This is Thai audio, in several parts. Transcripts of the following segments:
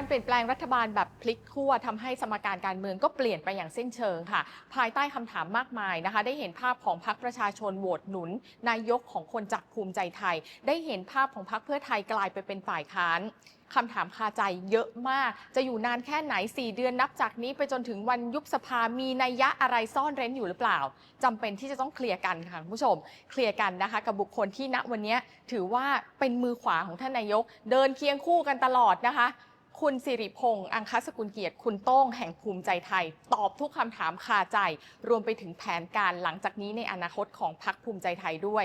การเปลี่ยนแปลงรัฐบาลแบบพลิกขั้วทำให้สมการการเมืองก็เปลี่ยนไปอย่างสิ้นเชิงค่ะ ภายใต้คำถามมากมายนะคะ ได้เห็นภาพของพรรคประชาชนโหวตหนุน นายกของคนจากภูมิใจไทย ได้เห็นภาพของพรรคเพื่อไทยกลายไปเป็นฝ่ายค้านคำถามคาใจเยอะมาก จะอยู่นานแค่ไหน 4 เดือนนับจากนี้ไปจนถึงวันยุบสภา มีนัยยะอะไรซ่อนเร้นอยู่หรือเปล่าจำเป็นที่จะต้องเคลียร์กันค่ะคุณผู้ชม เคลียร์กันนะคะ กับบุคคลที่ณวันนี้ถือว่าเป็นมือขวาของท่านนายก เดินเคียงคู่กันตลอดนะคะ คุณสิริพงษ์อังคสกุลเกียรติคุณโต้งแห่งภูมิใจไทย ตอบทุกคำถามคาใจ รวมไปถึงแผนการหลังจากนี้ในอนาคตของพรรคภูมิใจไทยด้วย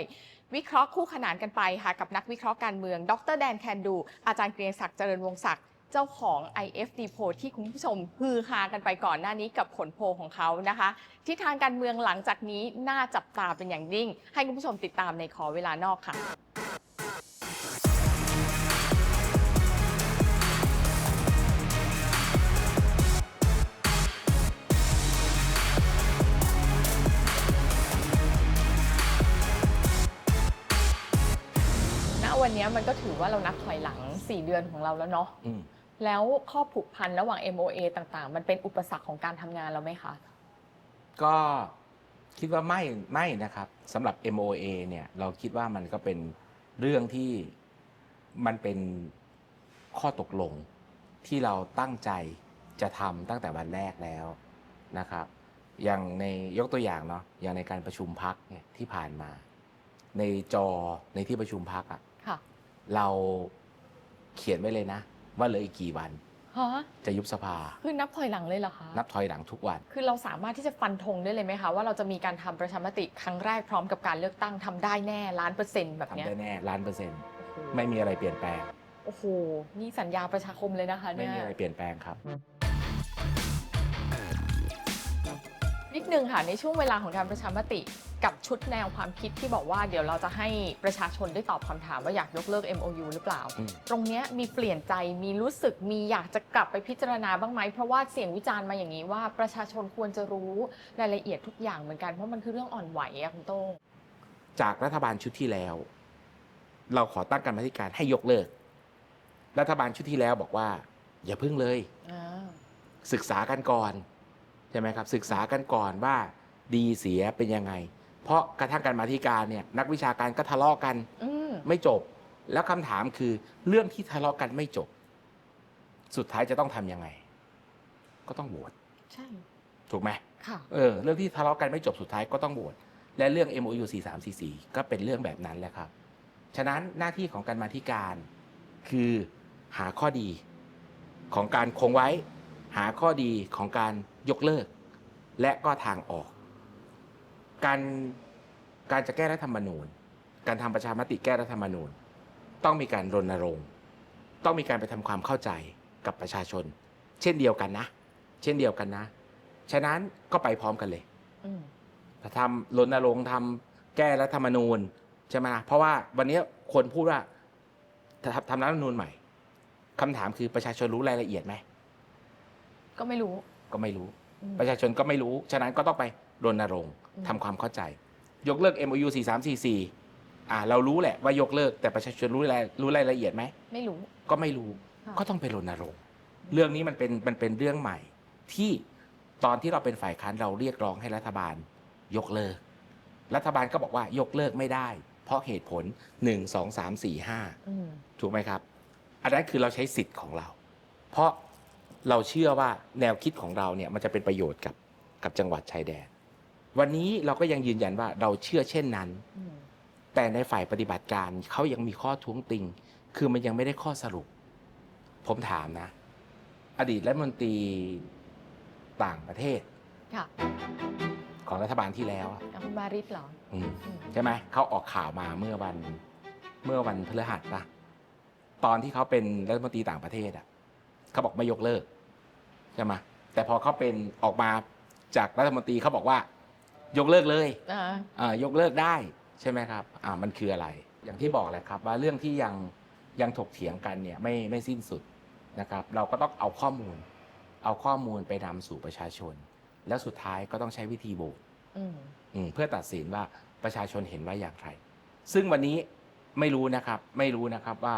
วิเคราะห์คู่ขนานกันไปค่ะกับนักวิเคราะห์การเมือง ดรแดนแคนดู อาจารย์เกรียงศักดิ์เจริญวงศักดิ์เจ้าของ IFD โพที่คุณผู้ชมฮือฮากันไปก่อนหน้านี้กับผลโพลของเขานะคะทิศทางการเมืองหลังจากนี้น่าจับตาเป็นอย่างยิ่ง ให้คุณผู้ชมติดตามในขอเวลานอกค่ะ นนี้มันก็ถือว่าเรานับถอยหลัง 4 เดือนของเราแล้วเนาะอืม แล้วข้อผูกพันระหว่าง MOA ต่างๆ มันเป็นอุปสรรคของการทำงานเราไหมคะ ก็คิดว่าไม่ไม่นะครับสำหรับ MOA เนี่ยเราคิดว่ามันก็เป็นเรื่องที่มันเป็นข้อตกลงที่เราตั้งใจจะทำตั้งแต่วันแรกแล้วนะครับ อย่างในยกตัวอย่างเนาะอย่างในการประชุมพักเนี่ยที่ผ่านมา ในจอในที่ประชุมพักอะค่ะ เราเขียนไว้เลยนะ ว่าเหลืออีกกี่วัน ฮะจะยุบสภา คือนับถอยหลังเลยเหรอคะนับถอยหลังทุกวัน คือเราสามารถที่จะฟันธงได้เลยไหมคะ ว่าเราจะมีการทำประชามติครั้งแรกพร้อมกับการเลือกตั้งทำได้แน่ล้านเปอร์เซ็นต์แบบเนี้ยทำได้แน่ล้านเปอร์เซ็นต์โอ้โหไม่มีอะไรเปลี่ยนแปลง โอ้โหนี่สัญญาประชาคมเลยนะคะไม่เนี่ยมีอะไรเปลี่ยนแปลงครับ นิดนึงค่ะในช่วงเวลาของการประชามติ กับชุดแนวความคิดที่บอกว่าเดี๋ยวเราจะให้ประชาชนได้ตอบคำถามว่าอยากยกเลิก MOU หรือเปล่า อืม ตรงเนี้ยมีเปลี่ยนใจมีรู้สึกมีอยากจะกลับไปพิจารณาบ้างไหมเพราะว่าเสียงวิจารณ์มาอย่างนี้ว่าประชาชนควรจะรู้รายละเอียดทุกอย่างเหมือนกันเพราะมันคือเรื่องอ่อนไหวอะคุณโต้งจากรัฐบาลชุดที่แล้ว เราขอตั้งกรรมาธิการให้ยกเลิก รัฐบาลชุดที่แล้วบอกว่า อย่าพึ่งเลย อ่าศึกษากันก่อน ใช่ไหมครับ ศึกษากันก่อนว่าดีเสียเป็นยังไง เพราะกระทั่งการมาธิการเนี่ยนักวิชาการก็ทะเลาะกันอืมไม่จบ แล้วคำถามคือเรื่องที่ทะเลาะกันไม่จบ สุดท้ายจะต้องทำยังไง ก็ต้องโหวตใช่ถูกไหมค่ะ เออเรื่องที่ทะเลาะกันไม่จบสุดท้ายก็ต้องโหวตและเรื่อง MOU 4344ก็เป็นเรื่องแบบนั้นแหละครับ ฉะนั้นหน้าที่ของการมาธิการคือหาข้อดีของการคงไว้ หาข้อดีของการยกเลิก และก็ทางออก การการจะแก้รัฐธรรมนูญ การทำประชามติแก้รัฐธรรมนูญ ต้องมีการรณรงค์ต้องมีการไปทำความเข้าใจกับประชาชน เช่นเดียวกันนะ เช่นเดียวกันนะ ฉะนั้นก็ไปพร้อมกันเลยอืมทำรณรงค์ทำแก้รัฐธรรมนูญใช่ไหมเพราะว่าวันนี้คนพูดว่าทำทำรัฐธรรมนูญใหม่คำถามคือประชาชนรู้รายละเอียดไหมก็ไม่รู้ ก็ไม่รู้อืมประชาชนก็ไม่รู้ ฉะนั้นก็ต้องไปรณรงค์อืม ทำความเข้าใจ ยกเลิก MOU 4344อ่าเรารู้แหละว่ายกเลิกแต่ประชาชนรู้รายรู้รายละเอียดไหมไม่รู้ก็ไม่รู้ค่ะก็ต้องไปรณรงค์เรื่องนี้มันเป็นมันเป็นเรื่องใหม่ ที่ตอนที่เราเป็นฝ่ายค้านเราเรียกร้องให้รัฐบาล ยกเลิก รัฐบาลก็บอกว่ายกเลิกไม่ได้ เพราะเหตุผล1 2 3 4อืม5ถูกไหมครับ อันนั้นคือเราใช้สิทธิ์ของเรา เพราะเราเชื่อว่าแนวคิดของเราเนี่ยมันจะเป็นประโยชน์กับกับจังหวัดชายแดน วันนี้เราก็ยังยืนยันว่าเราเชื่อเช่นนั้นอืมแต่ในฝ่ายปฏิบัติการเขายังมีข้อท้วงติง คือมันยังไม่ได้ข้อสรุป ผมถามนะ อดีตรัฐมนตรีต่างประเทศค่ะของรัฐบาลที่แล้วอะเอาคุณมาริสเหรออืมอืมใช่ไหมเขาออกข่าวมาเมื่อวันเมื่อวันพฤหัสปะตอนที่เขาเป็นรัฐมนตรีต่างประเทศอะเขาบอกไม่ยกเลิกใช่ไหมแต่พอเขาเป็นออกมาจากรัฐมนตรีเขาบอกว่า ยกเลิกเลยอ่า อ่ายกเลิกได้ใช่ไหมครับอ่ามันคืออะไร อย่างที่บอกแหละครับว่าเรื่องที่ยังยังถกเถียงกันเนี่ยไม่ไม่สิ้นสุดนะครับ เราก็ต้องเอาข้อมูล เอาข้อมูลไปนำสู่ประชาชน แล้วสุดท้ายก็ต้องใช้วิธีโหวต อืม อืมเพื่อตัดสินว่าประชาชนเห็นว่าอย่างไร ซึ่งวันนี้ไม่รู้นะครับ ไม่รู้นะครับว่า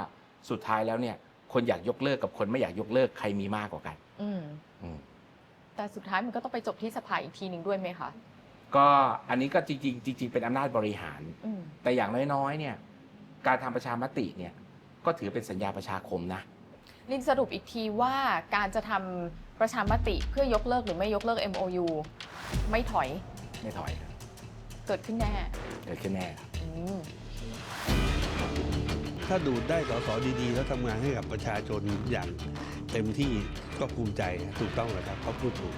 สุดท้ายแล้วเนี่ย คนอยากยกเลิกกับคนไม่อยากยกเลิกใครมีมากกว่ากัน อืม อืมแต่สุดท้ายมันก็ต้องไปจบที่สภาอีกทีหนึ่งด้วยไหมคะ ก็อันนี้ก็จริงๆจริงๆเป็นอำนาจบริหาร อืมแต่อย่างน้อยๆเนี่ยการทำประชามติเนี่ยก็ถือเป็นสัญญาประชาคมนะ ลินสรุปอีกทีว่าการจะทำประชามติเพื่อยกเลิกหรือไม่ยกเลิก MOU ไม่ถอยไม่ถอยครับเกิดขึ้นแน่เกิดขึ้นแน่ครับอืม ถ้าดูดได้สสดีๆ แล้วทำงานให้กับประชาชนอย่างเต็มที่ก็ภูมิใจถูกต้องเลยครับเขาพูดถูก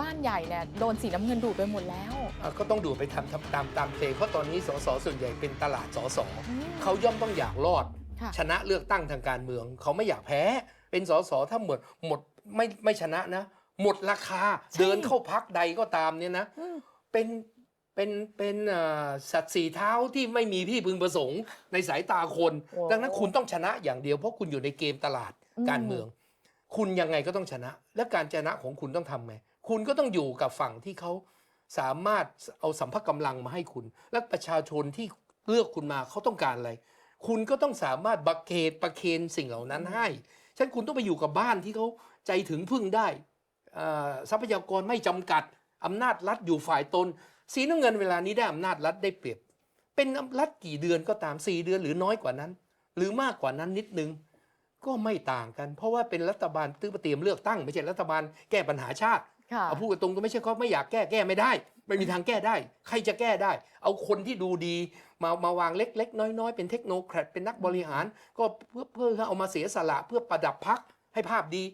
บ้านใหญ่เนี่ยโดนสีน้ำเงินดูดไปหมดแล้ว อะก็ต้องดูไปทำทำตามตามเพลงเพราะตอนนี้สสส่วนใหญ่เป็นตลาดสสอืม เขาย่อมต้องอยากรอด ค่ะ ชนะเลือกตั้งทางการเมือง เขาไม่อยากแพ้ เป็นสสถ้าหมดหมดไม่ไม่ชนะนะ หมดราคาใช่ เดินเข้าพักใดก็ตามเนี่ยนะ อืม เป็นเป็นเป็นเอ่อสัตว์สีเท้าที่ไม่มีที่พึงประสงค์ในสายตาคน โอ้ดังนั้นคุณต้องชนะอย่างเดียวเพราะคุณอยู่ในเกมตลาดอืม การเมือง คุณยังไงก็ต้องชนะ และการชนะของคุณต้องทำไง คุณก็ต้องอยู่กับฝั่งที่เขาสามารถเอาสัมภกำลังมาให้คุณ และประชาชนที่เลือกคุณมาเขาต้องการอะไร คุณก็ต้องสามารถบักเกตประเคนสิ่งเหล่านั้นให้ฉะนันคุณต้องไปอยู่กับบ้านที่เขาใจถึงพึ่งได้ทรัพยากรไม่จำกัดอำนาจรัฐอยู่ฝ่ายตน สีน้ำเงินเวลานี้ได้อำนาจรัฐได้เปรียบ เป็นรัฐกี่เดือนก็ตามสี่เดือนหรือน้อยกว่านั้น หรือมากกว่านั้นนิดนึง ก็ไม่ต่างกัน เพราะว่าเป็นรัฐบาลตื้อเตรียมเลือกตั้ง ไม่ใช่รัฐบาลแก้ปัญหาชาติ เอาพูดกันตรงก็ไม่ใช่เขาไม่อยากแก้แก้ไม่ได้ ไม่มีทางแก้ได้ ใครจะแก้ได้ เอาคนที่ดูดี มามาวางเล็ก ๆ น้อยๆ เป็นเทคโนแครดเป็นนักบริหาร ก็เพื่อเพื่อเอามาเสียสละเพื่อประดับพักให้ภาพดี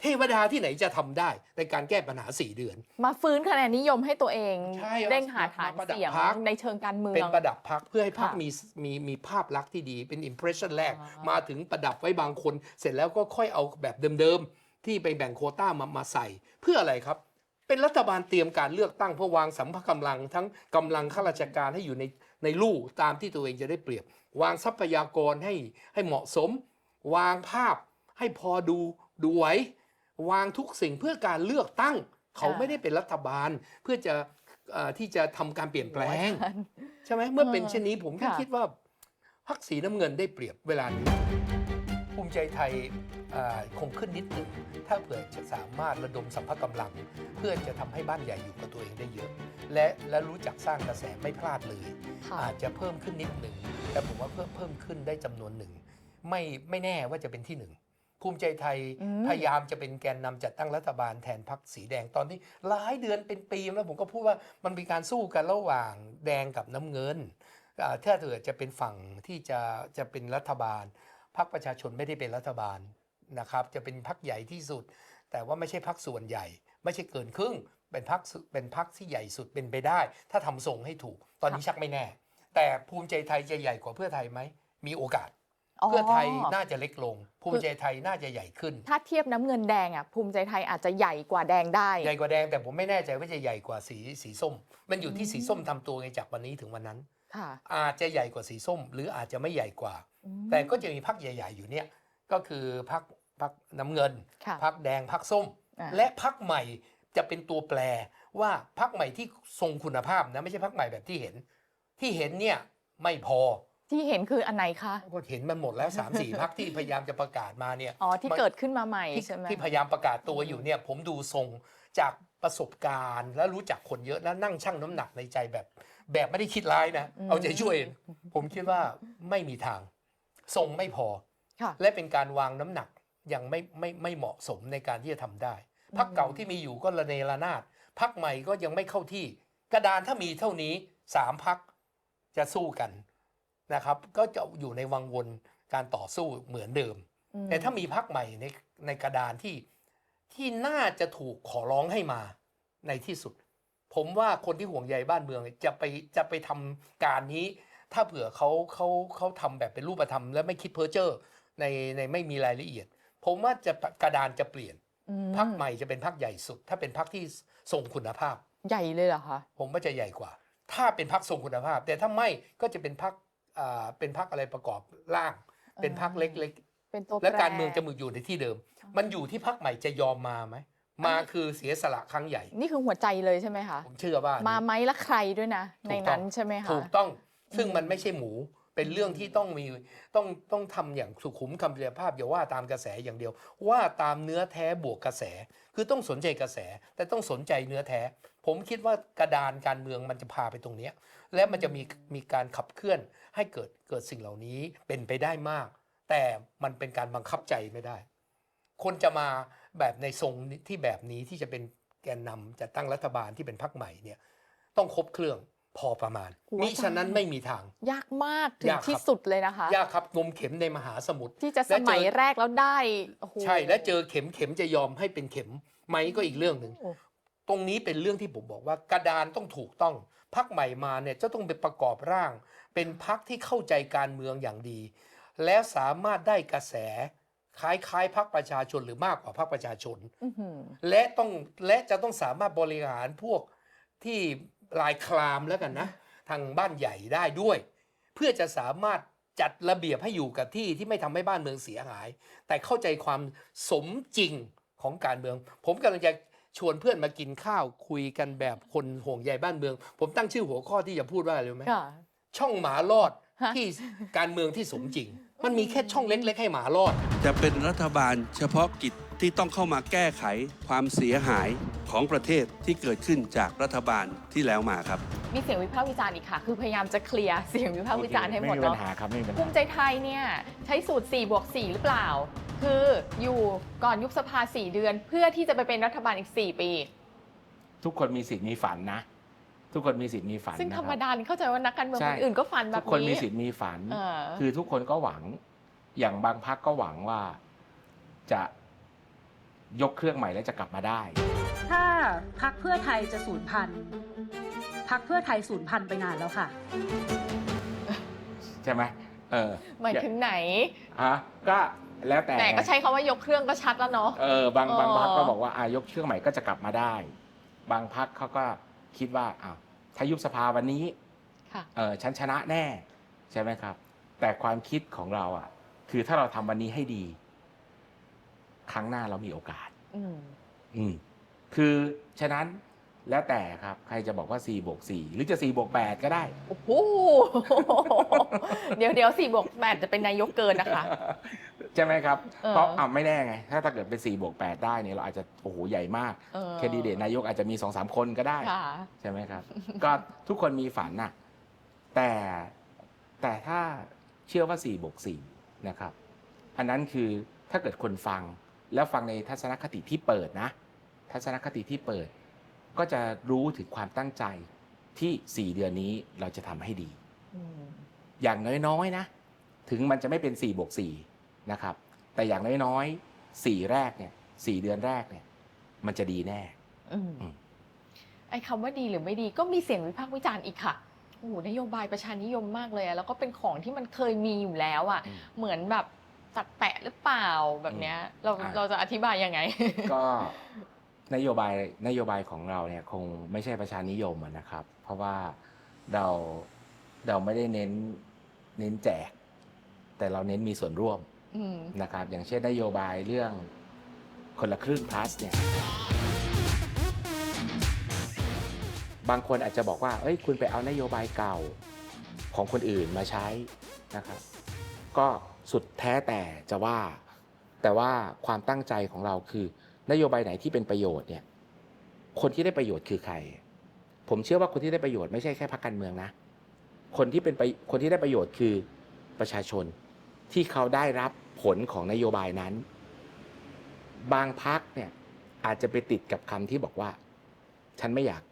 เทวดาที่ไหนจะทำได้ในการแก้ปัญหาสี่เดือน มาฟื้นคะแนนนิยมให้ตัวเองใช่เร่งหาฐานมาประดับเสียงพรรคในเชิงการเมือเป็นงประดับพักเพื่อให้พักค่ะมีมีมีภาพลักษณ์ที่ดีเป็นอิมเพรสชันแรกอ่ามมาถึงประดับไว้บางคน เสร็จแล้วก็ค่อยเอาแบบเดิมๆ ที่ไปแบ่งโควต้ามามาใส่ เพื่ออะไรครับ เป็นรัฐบาลเตรียมการเลือกตั้งเพื่อวางสัมภากำลังทั้งกำลังข้าราชการให้อยู่ในในลู่ตามที่ตัวเองจะได้เปรียบ วางทรัพยากรให้ให้เหมาะสม วางภาพให้พอดูดูไหววางทุกสิ่งเพื่อการเลือกตั้ง เขาค่ะไม่ได้เป็นรัฐบาลเพื่อจะเอ่อที่จะทำการเปลี่ยนแปลงร้อยพันใช่ไหมเมื่อเป็นเออเช่นนี้ผมก็ค่ะคิดว่าพักสีน้ำเงินได้เปรียบเวลานี้ ภูมิใจไทยอ่าคงขึ้นนิดหนึ่ง ถ้าเผื่อจะสามารถระดมสัมภากำลัง เพื่อจะทำให้บ้านใหญ่อยู่กับตัวเองได้เยอะ และและรู้จักสร้างกระแสไม่พลาดเลยค่ะอาจจะเพิ่มขึ้นนิดหนึ่ง แต่ผมว่าเพิ่มเพิ่มขึ้นได้จำนวนหนึ่ง ไม่ไม่แน่ว่าจะเป็นที่หนึ่งภูมิใจไทยอืมพยายามจะเป็นแกนนำจัดตั้งรัฐบาลแทนพรรคสีแดงตอนที่หลายเดือนเป็นปีแล้วผมก็พูดว่ามันมีการสู้กันระหว่างแดงกับน้ำเงินอ่าถ้าเกิดจะเป็นฝั่งที่จะจะเป็นรัฐบาล พรรคประชาชนไม่ได้เป็นรัฐบาลนะครับจะเป็นพรรคใหญ่ที่สุด แต่ว่าไม่ใช่พรรคส่วนใหญ่ ไม่ใช่เกินครึ่ง เป็นพรรคสุเป็นพรรคที่ใหญ่สุดเป็นไปได้ ถ้าทำทรงให้ถูก ตอนนี้ชักไม่แน่ แต่ภูมิใจไทยจะใหญ่กว่าเพื่อไทยไหมมีโอกาสเพื่อไทยน่าจะเล็กลง ภูมิใจไทยน่าจะใหญ่ขึ้น ถ้าเทียบน้ำเงินแดงอะภูมิใจไทยอาจจะใหญ่กว่าแดงได้ ใหญ่กว่าแดงแต่ผมไม่แน่ใจว่าจะใหญ่กว่าสีสีส้ม มันอยู่ที่สีส้มทำตัวไงจากวันนี้ถึงวันนั้นค่ะอาจจะใหญ่กว่าสีส้ม หรืออาจจะไม่ใหญ่กว่าอืม แต่ก็จะมีพักใหญ่ ๆ อยู่เนี่ยก็คือพักพักน้ำเงินค่ะพักแดงพักส้มอ่าและพักใหม่จะเป็นตัวแปรว่าพักใหม่ที่ทรงคุณภาพนะไม่ใช่พักใหม่แบบที่เห็น ที่เห็นเนี่ยไม่พอที่เห็นคืออันไหนคะก็เห็นมันหมดแล้ว3 4พักที่พยายามจะประกาศมาเนี่ยอ๋อที่มันเกิดขึ้นมาใหม่ที่ใช่ไหมที่พยายามประกาศตัวอยู่เนี่ย ผมดูทรงจากประสบการณ์ และรู้จักคนเยอะแล้วนั่งชั่งน้ำหนักในใจแบบ แบบไม่ได้คิดร้ายนะอืมเอาใจช่วย ผมคิดว่าไม่มีทาง ทรงไม่พอค่ะและเป็นการวางน้ำหนักยังไม่ไม่ไม่เหมาะสมในการที่จะทำได้พักเก่าที่มีอยู่ก็ระเนระนาดพักใหม่ก็ยังไม่เข้าที่ กระดานถ้ามีเท่านี้สามพักจะสู้กันนะครับ ก็จะอยู่ในวังวนการต่อสู้เหมือนเดิมอืมแต่ถ้ามีพักใหม่ในในกระดานที่ที่น่าจะถูกขอร้องให้มาในที่สุด ผมว่าคนที่ห่วงใยบ้านเมืองจะไปจะไปทำการนี้ ถ้าเผื่อเขาเขาเขาทำแบบเป็นรูปธรรมและไม่คิดเพ้อเจ้อในในไม่มีรายละเอียด ผมว่าจะกระดานจะเปลี่ยนอืมพักใหม่จะเป็นพักใหญ่สุด ถ้าเป็นพักที่ทรงคุณภาพ ใหญ่เลยเหรอคะผมว่าจะใหญ่กว่า ถ้าเป็นพักทรงคุณภาพ แต่ถ้าไม่ก็จะเป็นพักอ่าเป็นพักอะไรประกอบร่าง เป็นพักเล็กเป็นตัวๆ และแปรการเมืองจะมืออยู่ในที่เดิม มันอยู่ที่พักใหม่จะยอมมาไหมมาคือเสียสละครั้งใหญ่ นี่คือหัวใจเลยใช่ไหมคะ ผมเชื่อว่ามาไหมและใครด้วยนะถูกในต้นั้องนใช่ไหมคะ ถูกต้อง ซึ่งอืมมันไม่ใช่หมูเป็นเรื่องที่ต้องมีต้องต้องทำอย่างสุขุมคำเรียภาพอย่าว่าตามกระแสอย่างเดียว ว่าตามเนื้อแท้บวกกระแส คือต้องสนใจกระแส แต่ต้องสนใจเนื้อแท้ ผมคิดว่ากระดานการเมืองมันจะพาไปตรงเนี้ยและมันจะมีมีการขับเคลื่อนให้เกิดเกิดสิ่งเหล่านี้เป็นไปได้มาก แต่มันเป็นการบังคับใจไม่ได้ คนจะมาแบบในทรงที่แบบนี้ที่จะเป็นแกนนำจะตั้งรัฐบาลที่เป็นพรรคใหม่เนี่ยต้องครบเครื่อง พอประมาณโอ้มิฉะนั้นไม่มีทาง ยากมากถึงยากครับที่สุดเลยนะคะ ยากครับงมเข็มในมหาสมุทรที่จะสและเจอมัยแรกแล้วได้โอ้โหใช่และเจอเข็มเข็มจะยอมให้เป็นเข็มไหมก็อีกเรื่องหนึ่งโอ้ตรงนี้เป็นเรื่องที่ผมบอกว่ากระดานต้องถูกต้องพักใหม่มาเนี่ยจะต้องไปประกอบร่าง เป็นพักที่เข้าใจการเมืองอย่างดี แล้วสามารถได้กระแสคล้ายๆพักประชาชนหรือมากกว่าพักประชาชนอื้อหือและต้องและจะต้องสามารถบริหารพวกที่ ลายคลามแล้วกันนะ ทางบ้านใหญ่ได้ด้วย เพื่อจะสามารถจัดระเบียบให้อยู่กับที่ที่ไม่ทำให้บ้านเมืองเสียหาย แต่เข้าใจความสมจริงของการเมือง ผมกำลังจะชวนเพื่อนมากินข้าวคุยกันแบบคนห่วงใยบ้านเมือง ผมตั้งชื่อหัวข้อที่จะพูดว่าอะไรรู้ไหมค่ะช่องหมารอดฮะที่การเมืองที่สมจริงมันมีแค่ช่องเล็กๆให้หมารอด จะเป็นรัฐบาลเฉพาะกิจที่ต้องเข้ามาแก้ไขความเสียหายของประเทศที่เกิดขึ้นจากรัฐบาลที่แล้วมาครับ มีเสียงวิพากษ์วิจารณ์อีกค่ะ คือพยายามจะเคลียร์เสียงวิพากษ์วิจารณ์ให้หมดไปัญเนาะหาครับไม่มีปัญภูหามิใจไทยเนี่ยใช้สูตร4บวก4หรือเปล่า คืออยู่ก่อนยุบสภา 4 เดือน เพื่อที่จะไปเป็นรัฐบาลอีก 4 ปี ทุกคนมีสิทธิ์มีฝันนะ ทุกคนมีสิทธิ์มีฝันซึ่งนะธครบรมดานี่เข้าใจว่านักการเมืองใช่คนอื่นก็ฝันแบทุบกคนนี้มีสิทธิ์มีฝันเออคือทุกคนก็หวังอย่างบางพักก็หวังว่าจะยกเครื่องใหม่แล้วจะกลับมาได้ ถ้าพักเพื่อไทยจะสูญพันธุ์พักเพื่อไทยสูญพันธุ์ไปนานแล้วค่ะ ใช่ไหมเออหมายถึงไหนฮะก็แล้วแต่แต่ก็ใช้คาว่ายกเครื่องก็ชัดแล้วเนาะเออบางอ๋อบางพักก็บอกว่าอายกเครื่องใหม่ก็จะกลับมาได้ บางพักเขาก็ คิดว่าอ้าวถ้ายุบสภาวันนี้ค่ะเออฉันชนะแน่ใช่ไหมครับ แต่ความคิดของเราอะ คือถ้าเราทำวันนี้ให้ดี ครั้งหน้าเรามีโอกาส อืมอืมคือฉะนั้น แล้วแต่ครับใครจะบอกว่า4บวก4หรือจะ4บวก8ก็ได้ โอ้โห เดี๋ยวเดี๋ยวสี่บวกแปดจะเป็นนายกเกินนะคะ ใช่ไหมครับ เออ เพราะอ่าไม่แน่ไง ถ้าถ้าเกิดเป็น4บวก8ได้เนี่ยเราอาจจะโอ้โหใหญ่มากเออแคนดิเดตนายกอาจจะมี2อสคนก็ได้ ค่ะ ใช่ไหมครับ ก็ทุกคนมีฝันน่ะ แต่แต่ถ้าเชื่อว่า4บวก4นะครับ อันนั้นคือถ้าเกิดคนฟังแล้วฟังในทัศนคติที่เปิดนะ ทัศนคติที่เปิด ก็จะรู้ถึงความตั้งใจที่ 4 เดือนนี้เราจะทำให้ดีอืมอย่างน้อยๆนะ ถึงมันจะไม่เป็น4บวก4นะครับ แต่อย่างน้อยๆ4แรกเนี่ย4เดือนแรกเนี่ย มันจะดีแน่อืมอืมไอ้คำว่าดีหรือไม่ดีก็มีเสียงวิพากษ์วิจารณ์อีกค่ะโอ้โหนโยบายประชานิยมมากเลยอะแล้วก็เป็นของที่มันเคยมีอยู่แล้วอะอืมเหมือนแบบตัดแปะหรือเปล่าแบบเนี้ยเราอะเราจะอธิบายยังไง ก็ นโยบายนโยบายของเราเนี่ยคงไม่ใช่ประชานิยมอะนะครับ เพราะว่าเราเราไม่ได้เน้นเน้นแจก แต่เราเน้นมีส่วนร่วมอืมนะครับ อย่างเช่นนโยบายเรื่องคนละครึ่ง plus เนี่ยบางคนอาจจะบอกว่า เอ้ย คุณไปเอานโยบายเก่าของคนอื่นมาใช้นะครับ ก็สุดแท้แต่จะว่า แต่ว่าความตั้งใจของเราคือ นโยบายไหนที่เป็นประโยชน์เนี่ยคนที่ได้ประโยชน์คือใคร ผมเชื่อว่าคนที่ได้ประโยชน์ไม่ใช่แค่พรรคการเมืองนะ คนที่เป็นไปคนที่ได้ประโยชน์คือประชาชนที่เขาได้รับผลของนโยบายนั้น บางพักเนี่ยอาจจะไปติดกับคำที่บอกว่า ฉันไม่อยาก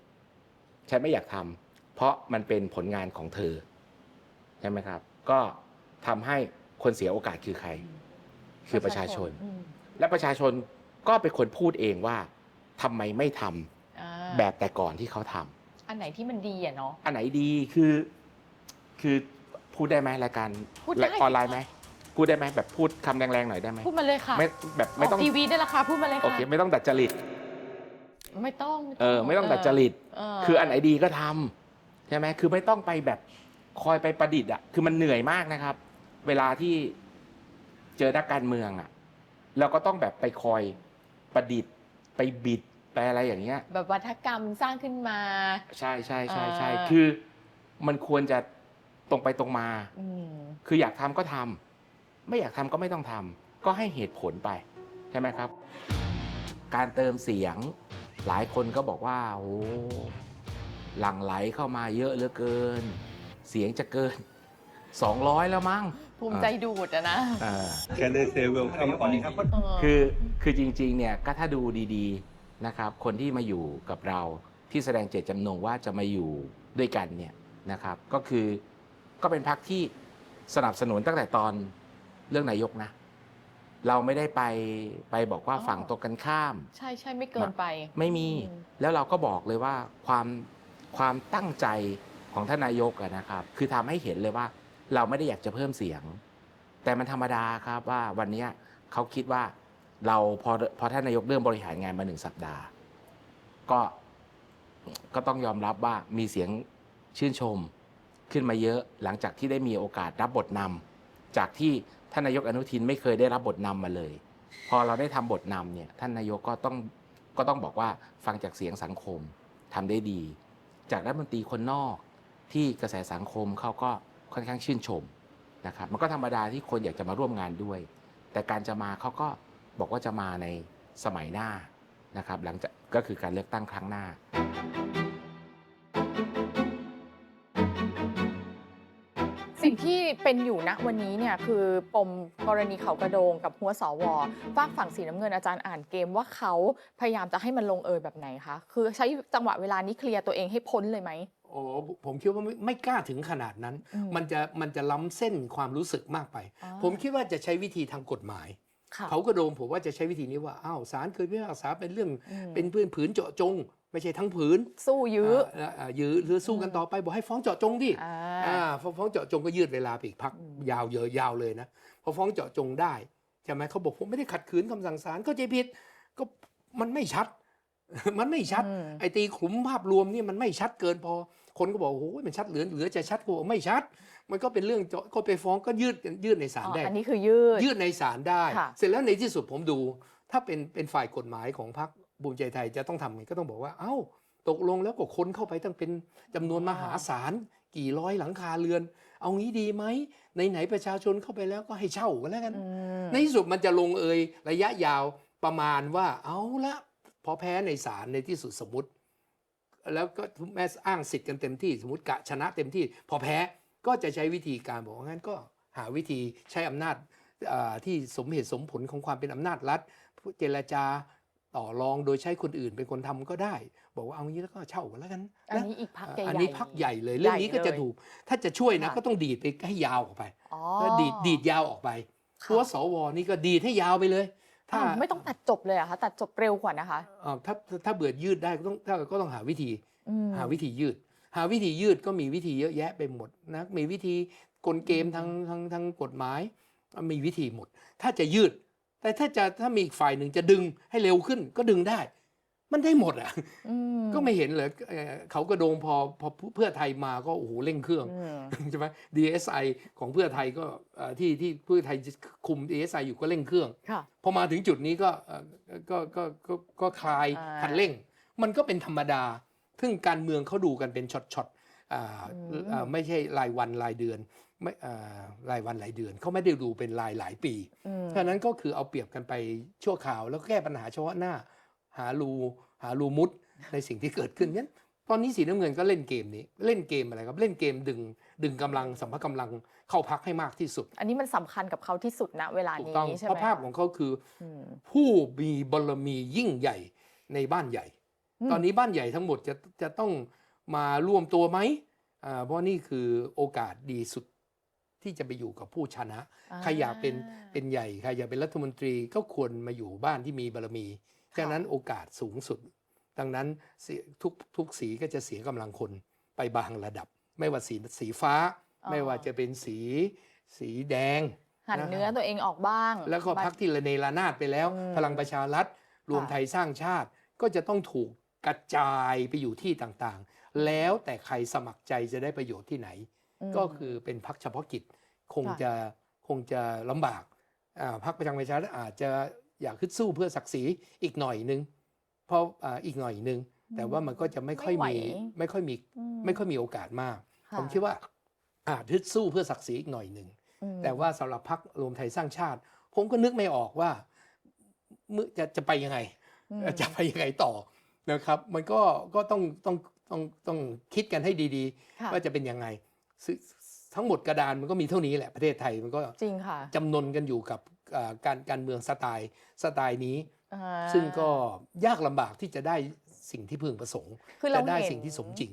ฉันไม่อยากทำเพราะมันเป็นผลงานของเธอ ใช่ไหมครับ ก็ทำให้คนเสียโอกาสคือใคร คือประชาชนอืมและประชาชน ก็เป็นคนพูดเองว่าทำไมไม่ทำอ่าแบบแต่ก่อนที่เขาทำอันไหนที่มันดีอะเนาะ อันไหนดีคือ คือพูดได้ไหมรายการพูดได้ ออนไลน์ไหมพูดได้ไหมแบบพูดคำแรงๆหน่อยได้ไหมพูดมาเลยค่ะไม่แบบไม่ต้องกทีวีได้ละค่ะพูดมาเลยโอค่ะเคไม่ต้องดัดจริตไม่ต้องเออไม่ต้องดัดจริต เคืออันไหนดีก็ทำใช่ไหมคือไม่ต้องไปแบบคอยไปประดิษฐ์อะคือมันเหนื่อยมากนะครับ เวลาที่เจอนักการเมืองอะ เราก็ต้องแบบไปคอย ประดิษฐ์ไปบิดไปอะไรอย่างเงี้ย แบบวัฒกรรมสร้างขึ้นมา ใช่ใช่ใช่ใช่อ่า คือมันควรจะตรงไปตรงมา อืมคืออยากทำก็ทำไม่อยากทำก็ไม่ต้องทำก็ให้เหตุผลไป ใช่ไหมครับ การเติมเสียง หลายคนก็บอกว่าโอ้หลั่งไหลเข้ามาเยอะเหลือเกิน เสียงจะเกิน 200 แล้วมั้ง ภูมิใจดูดอะนะ อ่า Can I say welcome all เออคือคือจริงๆเนี่ยก็ถ้าดูดีๆนะครับคนที่มาอยู่กับเราที่แสดงเจตจำนงว่าจะมาอยู่ด้วยกันเนี่ยนะครับก็คือก็เป็นพักที่สนับสนุนตั้งแต่ตอนเรื่องนายกนะ เราไม่ได้ไปไปบอกว่าอ๋อ ฝั่งตรงกันข้าม ใช่ใช่ไม่เกินไป ไม่มีอืม แล้วเราก็บอกเลยว่าความความตั้งใจของท่านนายกอะนะครับ คือทำให้เห็นเลยว่า เราไม่ได้อยากจะเพิ่มเสียง แต่มันธรรมดาครับว่าวันนี้เขาคิดว่าเราพอพอท่านนายกเริ่มบริหารงานมาหนึ่งสัปดาห์ ก็ก็ต้องยอมรับว่ามีเสียงชื่นชมขึ้นมาเยอะหลังจากที่ได้มีโอกาสรับบทนำจากที่ท่านนายกอนุทินไม่เคยได้รับบทนำมาเลย พอเราได้ทำบทนำเนี่ยท่านนายกก็ต้องก็ต้องบอกว่าฟังจากเสียงสังคมทำได้ดี จากรัฐมนตรีคนนอกที่กระแสสังคมเขาก็ ค่อนข้างชื่นชมนะครับมันก็ธรรมดาที่คนอยากจะมาร่วมงานด้วย แต่การจะมาเขาก็บอกว่าจะมาในสมัยหน้านะครับหลังจากก็คือการเลือกตั้งครั้งหน้า เป็นอยู่ณวันนี้เนี่ยคือปมกรณีเขากระโดงกับหัวสวฝากฝั่งสีน้ำเงินอาจารย์อ่านเกมว่าเขาพยายามจะให้มันลงเอยแบบไหนคะคือใช้จังหวะเวลานี้เคลียร์ตัวเองให้พ้นเลยไหมโอ้ผมคิดว่าไม่ไม่กล้าถึงขนาดนั้นอืมมันจะมันจะล้ำเส้นความรู้สึกมากไปอ๋อผมคิดว่าจะใช้วิธีทางกฎหมายค่ะเขากระโดงผมว่าจะใช้วิธีนี้ว่าอ้าวศาลเคยพิพากษาเป็นเรื่องอืมเป็นพื้นผืนเจาะจง ไม่ใช่ทั้งผืนสู้ยื้ออ่าอ่ายื้อหรือสู้กันต่อไปบอกให้ฟ้องเจาะจงดิอ่าอ่าพอฟ้องเจาะจงก็ยืดเวลาไปอีกพักอืมยาวเยอะยาวเลยนะพอฟ้องเจาะจงได้ใช่ไหมเขาบอกผมไม่ได้ขัดขืนคำสั่งศาลก็ใจผิดก็มันไม่ชัด มันไม่ชัดอืมไอ้ตีขลุมภาพรวมนี่มันไม่ชัดเกินพอ คนก็บอกโอ้โหมันชัดเหลือเหลือจะชัดก็บอกไม่ชัด มันก็เป็นเรื่องเจาะก็ไปฟ้องก็ยืดยืดในศาลอ๋อได้ อันนี้คือยืดยืดในศาลได้ค่ะเสร็จแล้วในที่สุดผมดู ถ้าเป็นเป็นฝ่ายกฎหมายของพรรค ภูมิใจไทยจะต้องทำไงก็ต้องบอกว่า เอ้า ตกลงแล้วก็คนเข้าไปตั้งเป็นจำนวนมหาศาลกี่ร้อยหลังคาเรือน เอางี้ดีไหมไหนๆประชาชนเข้าไปแล้วก็ให้เช่ากันแล้วกันอืมในที่สุดมันจะลงเอยระยะยาวประมาณว่าเอาละพอแพ้ในศาลในที่สุดสมมติ แล้วก็แม้อ้างสิทธิ์กันเต็มที่ สมมติกะชนะเต็มที่ พอแพ้ก็จะใช้วิธีการบอกว่างั้นก็หาวิธีใช้อำนาจอ่าที่สมเหตุสมผลของความเป็นอำนาจรัฐเจรจา ต่อรองโดยใช้คนอื่นเป็นคนทำก็ได้ บอกว่าเอางี้แล้วก็เช่ากันแล้วกันอันนี้อีกพักใหญ่ๆอันนี้พักใหญ่เลยเรื่องนี้ก็จะถูกถ้าจะช่วยนะค่ะก็ต้องดีดไปให้ยาวออกไปอ๋อก็ดีดดีดยาวออกไปค่ะตัวสวนี่ก็ดีดให้ยาวไปเลย ถ้าอ้าวไม่ต้องตัดจบเลยเหรอะคะตัดจบเร็วกว่านะคะเอ่อถ้าถ้าเบื่อยืดได้ก็ต้องถ้าก็ต้องหาวิธีอืมหาวิธียืด หาวิธียืดก็มีวิธีเยอะแยะไปหมดนะมีวิธีกลเกมทางทางทางกฎหมายมีวิธีหมด ถ้าจะยืด แต่ถ้าจะถ้ามีอีกฝ่ายหนึ่งจะดึงให้เร็วขึ้นก็ดึงได้ มันได้หมดอะอืมก็ไม่เห็นเลยเอ่อเขากระโดงพอพอเพื่อไทยมาก็โอ้โหเร่งเครื่องอืมใช่ไหม DSI ของเพื่อไทยก็เอ่อที่ที่เพื่อไทยคุม DSI อยู่ก็เร่งเครื่องค่ะพอมาถึงจุดนี้ก็เอ่อก็ก็ก็ก็คลายอ่าคันเร่ง มันก็เป็นธรรมดา ซึ่งการเมืองเขาดูกันเป็นช็อตๆอ่าอืมอ่าไม่ใช่รายวันรายเดือน ไม่อ่ารายวันรายเดือนเขาไม่ได้ดูเป็นรายหลายปีอืมเพราะฉะนั้นก็คือเอาเปรียบกันไปชั่วคราวแล้วก็แก้ปัญหาเฉพาะหน้า หารูหารูมุดในสิ่งที่เกิดขึ้นงั้นตอนนี้สีน้ำเงินก็เล่นเกมนี้เล่นเกมอะไรครับเล่นเกมดึงดึงกำลังสัมภากำลังเข้าพักให้มากที่สุด อันนี้มันสำคัญกับเขาที่สุดณเวลาถูกนี้ต้องใช่ไหมเพราะภาพคของเขาคืออืมผู้มีบารมียิ่งใหญ่ในบ้านใหญ่อืมตอนนี้บ้านใหญ่ทั้งหมดจะจะต้องมาร่วมตัวไหมอ่าเพราะนี่คือโอกาสดีสุด ที่จะไปอยู่กับผู้ชนะ ใครอยากเป็นเป็นใหญ่ใครอยากเป็นรัฐมนตรีก็ควรมาอยู่บ้านที่มีบารมีฉะนั้นโอกาสสูงสุด ดังนั้นเสียทุกทุกสีก็จะเสียกำลังคนไปบางระดับ ไม่ว่าสีสีฟ้าอ๋อไม่ว่าจะเป็นสีสีแดงหันนะเนื้อตัวเองออกบ้าง แล้วก็บ้างพักที่ระเนระนาดไปแล้วอืมพลังประชารัฐ รวมค่ะไทยสร้างชาติก็จะต้องถูกกระจายไปอยู่ที่ต่างๆ แล้วแต่ใครสมัครใจจะได้ประโยชน์ที่ไหนม ก็คือเป็นพักเฉพาะกิจ คงค่ะจะคงจะลำบากอ่าพักประชาประชารัฐอาจจะอยากขึ้นสู้เพื่อศักดิ์ศรีอีกหน่อยนึงเพราะอ่าอีกหน่อยนึง แต่ว่ามันก็จะไม่ค่อยมีไม่ไหวไม่ค่อยมีอืไม่ค่อยมีโอกาสมากค่ะผมคิดว่าอาจฮึดสู้เพื่อศักดิ์ศรีอีกหน่อยหนึ่งอืมแต่ว่าสำหรับพรรครวมไทยสร้างชาติ ผมก็นึกไม่ออกว่าเมื่อจะจะไปยังไงอืมจะไปยังไงต่อนะครับ มันก็ก็ต้องต้องต้องต้องคิดกันให้ดีค่ะๆว่าจะเป็นยังไงซึ่ง ทั้งหมดกระดานมันก็มีเท่านี้แหละประเทศไทยมันก็จริงค่ะจำนนกันอยู่กับอ่าการการเมืองสไตล์สไตล์นี้อ่าซึ่งก็ยากลำบากที่จะได้สิ่งที่พึงประสงค์คือเราจะได้เห็นสิ่งที่สมจริง